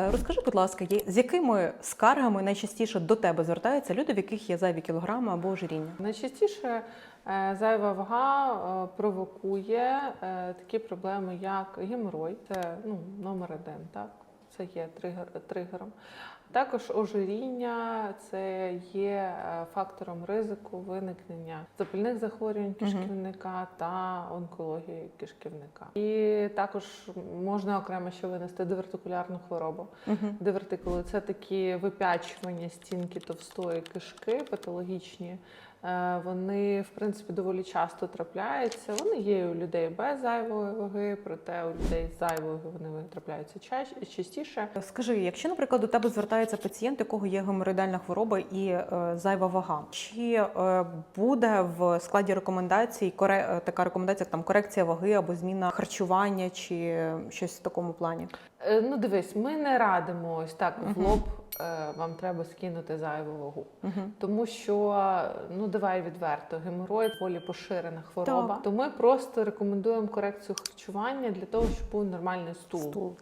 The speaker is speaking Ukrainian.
Е, Розкажи, будь ласка, з якими скаргами найчастіше до тебе звертаються люди, в яких є зайві кілограми або ожиріння? Найчастіше е, зайва вага е, провокує такі проблеми, як геморой, це ну, номер один, так? Це є тригер, тригером. Також ожиріння це є е, фактором ризику виникнення запальних захворювань кишківника та онкології кишківника. І також можна окремо ще винести дивертикулярну хворобу. Дивертикули це такі випячування стінки товстої кишки, патологічні. Е, Вони, в принципі, доволі часто трапляються. Вони є у людей без зайвої ваги, проте у людей з зайвою вони трапляються частіше. Скажи, якщо, наприклад, до тебе звертається пацієнт, у якого є геморроїдальна хвороба і е, зайва вага, чи е, буде в складі рекомендацій коре, е, така рекомендація, як там корекція ваги або зміна харчування, чи щось в такому плані? Ну, дивись, ми не радимо ось так в лоб. Вам треба скинути зайву вагу, Угу. тому що ну давай відверто, геморой доволі поширена хвороба. Так. То ми просто рекомендуємо корекцію харчування для того, щоб був нормальний стул. Стул.